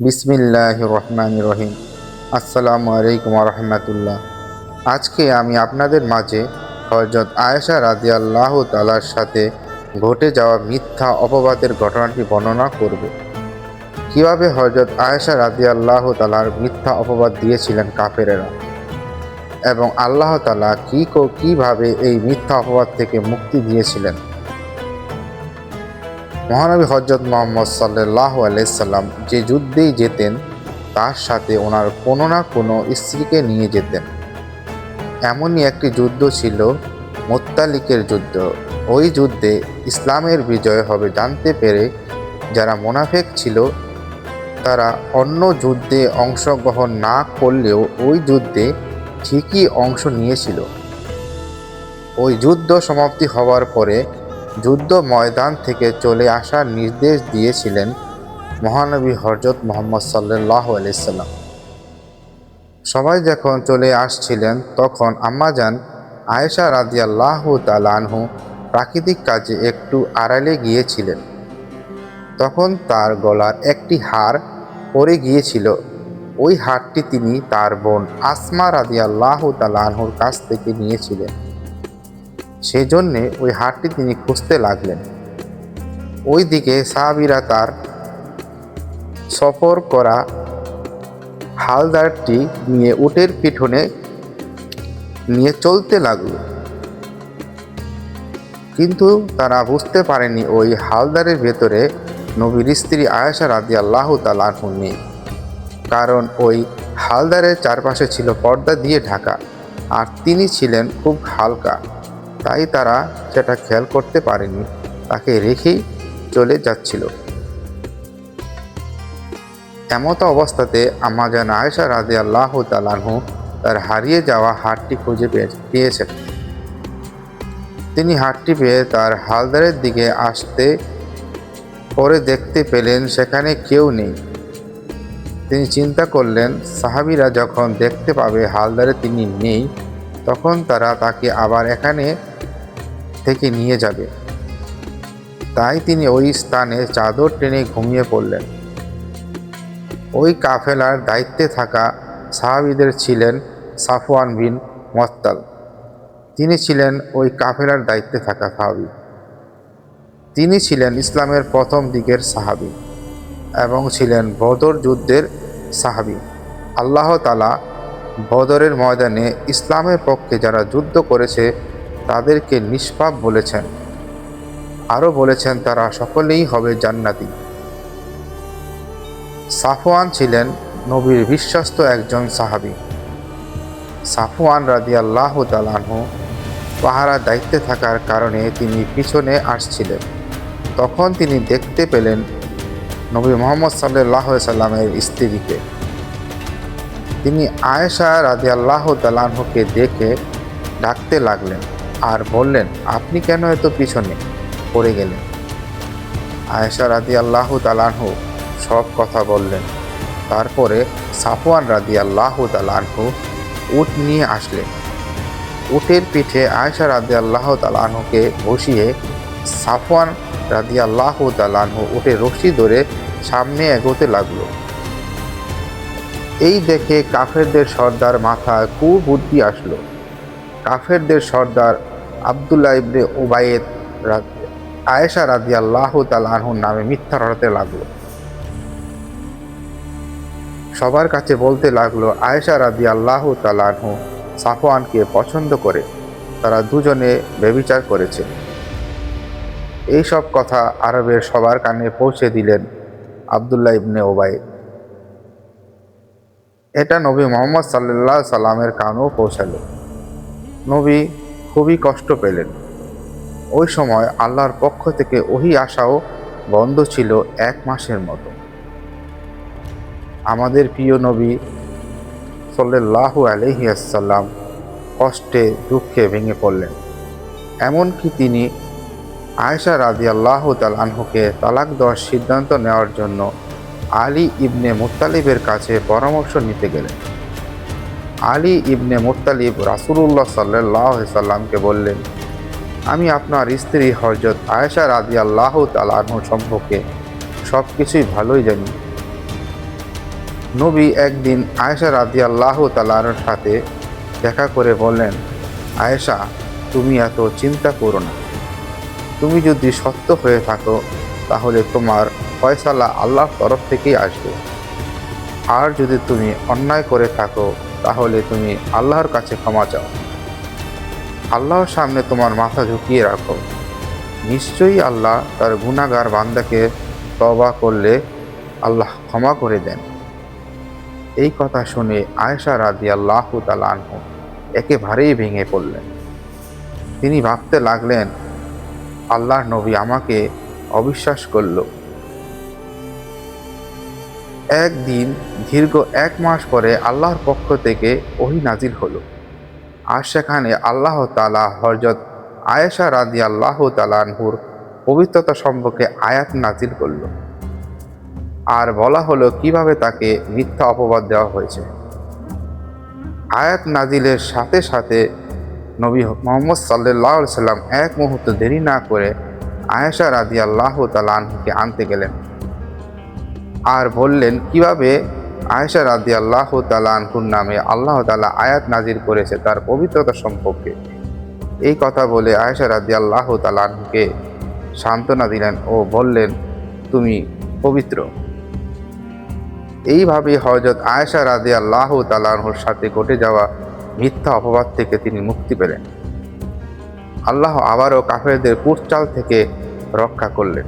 বিসমিল্লাহ রহমান রহিম আসসালামু আলাইকুম রহমতুল্লাহ আজকে আমি আপনাদের মাঝে হজরত আয়েশা রাদিয়াল্লাহ তালার সাথে ঘটে যাওয়া মিথ্যা অপবাদের ঘটনাটি বর্ণনা করব। কীভাবে হজরত আয়েশা রাদিয়াল্লাহ তালার মিথ্যা অপবাদ দিয়েছিলেন কাফেরেরা? এবং আল্লাহ তালা কী কীভাবে এই মিথ্যা অপবাদ থেকে মুক্তি দিয়েছিলেন? মহানবী হজরত মোহাম্মদ সাল্লাহ আলাইসাল্লাম যে যুদ্ধেই যেতেন, তার সাথে ওনার কোনো না কোনো স্ত্রীকে নিয়ে যেতেন। এমনই একটি যুদ্ধ ছিল মোত্তালিকের যুদ্ধ। ওই যুদ্ধে ইসলামের বিজয় হবে জানতে পেরে যারা মোনাফেক ছিল, তারা অন্য যুদ্ধে অংশগ্রহণ না করলেও ওই যুদ্ধে ঠিকই অংশ নিয়েছিল। ওই যুদ্ধ সমাপ্তি হওয়ার পরে যুদ্ধ ময়দান থেকে চলে আসার নির্দেশ দিয়েছিলেন মহানবী হরজত মোহাম্মদ সাল্লাহ আলাইসাল্লাম সবাই যখন চলে আসছিলেন, তখন আম্মাজান আয়েশা রাদিয়াল্লাহ তালানহু প্রাকৃতিক কাজে একটু আড়ালে গিয়েছিলেন। তখন তার গলার একটি হার পড়ে গিয়েছিল। ওই হারটি তিনি তার বোন আসমা রাদিয়াল্লাহ তালানহুর কাছ থেকে নিয়েছিলেন। সেজন্যে ওই হারটি তিনি খুঁজতে লাগলেন। ওই দিকে সাহাবিরা তার সফর করা হালদারটি নিয়ে উটের পিঠনে নিয়ে চলতে লাগল। কিন্তু তারা বুঝতে পারেনি ওই হালদারের ভেতরে নবীর স্ত্রী আয়েশা রাদি আল্লাহ তালাহু নেই। কারণ ওই হালদারের চারপাশে ছিল পর্দা দিয়ে ঢাকা, আর তিনি ছিলেন খুব হালকা। তাই তারা সেটা খেয়াল করতে পারেনি, তাকে রেখেই চলে যাচ্ছিল। এমতো অবস্থাতে আমাজান আয়েশা রাদে আল্লাহ তালাহু তার হারিয়ে যাওয়া হাটটি খুঁজে পেয়ে- পেয়েছেন। তিনি হাটটি পেয়ে তার হালদারের দিকে আসতে পরে দেখতে পেলেন সেখানে কেউ নেই। তিনি চিন্তা করলেন, সাহাবিরা যখন দেখতে পাবে হালদারে তিনি নেই, তখন তারা তাকে আবার এখানে থেকে নিয়ে যাবে। তাই তিনি ওই স্থানে চাদর টেনে ঘুমিয়ে পড়লেন। ওই কাফেলার দায়িত্বে থাকা সাহাবিদের ছিলেন সাফওয়ান বিন মত্তাল তিনি ছিলেন ওই কাফেলার দায়িত্বে থাকা সাহাবি। তিনি ছিলেন ইসলামের প্রথম দিকের সাহাবি এবং ছিলেন বদর যুদ্ধের সাহাবি। আল্লাহ তালা বদরের ময়দানে ইসলামের পক্ষে যারা যুদ্ধ করেছে তাদেরকে নিষ্পাপ বলেছেন। আরও বলেছেন, তারা সকলেই হবে জান্নাতি। সাফওয়ান ছিলেন নবীর বিশ্বস্ত একজন সাহাবি। সাফওয়ান রাদি আল্লাহ তালানহু পাহারা দায়িত্বে থাকার কারণে তিনি পিছনে আসছিলেন। তখন তিনি দেখতে পেলেন নবী মোহাম্মদ সাল্লাহ সাল্লামের স্ত্রীকে। তিনি আয়েশা রাদি আল্লাহ তালানহুকে দেখে ডাকতে লাগলেন। আর বললেন, আপনি কেন এত পিছনে? পড়ে গেলেন। আয়েশা রাদি আল্লাহ তালানহু সব কথা বললেন। তারপরে সাফওয়ান রাদি আল্লাহ তালানহু উট নিয়ে আসলেন। উটের পিঠে আয়েশা রাদি আল্লাহ তালানহুকে বসিয়ে সাফওয়ান রাদি আল্লাহ তালানহু উটে রশি ধরে সামনে এগোতে লাগল। এই দেখে কাফেরদের সর্দার মাথায় কুবুদ্ধি আসলো। কাফেরদের সর্দার আবদুল্লাহ ইবনে ওবায়েদ আয়েশা রাদি আল্লাহ তালানহুর নামে মিথ্যা রটাতে লাগল। সবার কাছে বলতে লাগল, আয়েশা রাদি আল্লাহ তালানহু সাফওয়ানকে পছন্দ করে, তারা দুজনে বেবিচার করেছে। এই সব কথা আরবের সবার কানে পৌঁছে দিলেন আবদুল্লাহ ইবনে ওবায়েদ এটা নবী মোহাম্মদ সাল্লাহ সাল্লামের কানেও পৌঁছালো। নবী খুবই কষ্ট পেলেন। ওই সময় আল্লাহর পক্ষ থেকে ওহি আসাও বন্ধ ছিল এক মাসের মতো। আমাদের প্রিয় নবী সাল্লাহ আলহিয়াসাল্লাম কষ্টে, দুঃখে ভেঙে পড়লেন। এমনকি তিনি আয়েশা রাজি আল্লাহ তালানহুকে তালাক দেওয়ার সিদ্ধান্ত নেওয়ার জন্য আলী ইবনে মুত্তালিবের কাছে পরামর্শ নিতে গেলেন। আলী ইবনে মুত্তালিব রাসুলুল্লাহ সাল্লাহ সাল্লামকে বললেন, আমি আপনার স্ত্রী হজরত আয়েশা রাজি আল্লাহ তালানহু সম্পর্কে সব কিছুই ভালোই জানি। নবী একদিন আয়েশা রাদি আল্লাহ তালার সাথে দেখা করে বললেন, আয়েশা, তুমি এত চিন্তা করো না। তুমি যদি সত্য হয়ে থাকো, তাহলে তোমার ফয়সালা আল্লাহর তরফ থেকেই আসবে। আর যদি তুমি অন্যায় করে থাকো তাহলে তুমি আল্লাহর কাছে ক্ষমা চাও। আল্লাহর সামনে তোমার মাথা ঝুঁকিয়ে রাখো। নিশ্চয়ই আল্লাহ তার গুণাগার বান্দাকে তবা করলে আল্লাহ ক্ষমা করে দেন। এই কথা শুনে আয়েশা রাদি আল্লাহ তালানহ একেবারেই ভেঙে পড়লেন। তিনি ভাবতে লাগলেন, আল্লাহর নবী আমাকে অবিশ্বাস করল। একদিন, দীর্ঘ এক মাস পরে আল্লাহর পক্ষ থেকে ওহি নাজিল হলো। আর সেখানে আল্লাহ তালা হরজত আয়েশা রাদি আল্লাহ তালানহুর পবিত্রতা সম্পর্কে আয়াত নাজিল করল। আর বলা হলো কীভাবে তাকে মিথ্যা অপবাদ দেওয়া হয়েছে। আয়াত নাজিলের সাথে সাথে নবী মোহাম্মদ সাল্লাহ সাল্লাম এক মুহূর্ত দেরি না করে আয়েশা রাদি আল্লাহ তালানহুকে আনতে গেলেন। আর বললেন, কীভাবে? আয়েশা রাদি আল্লাহ তালানহুর নামে আল্লাহ তালা আয়াত নাজির করেছে তার পবিত্রতা সম্পর্কে। এই কথা বলে আয়েশা রাদি আল্লাহ তালানহুকে সান্ত্বনা দিলেন ও বললেন, তুমি পবিত্র। এইভাবে হজরত আয়েশা রাদি আল্লাহ তালানহুর সাথে ঘটে যাওয়া মিথ্যা অপবাদ থেকে তিনি মুক্তি পেলেন। আল্লাহ আবারও কাফেরদের কুটচাল থেকে রক্ষা করলেন।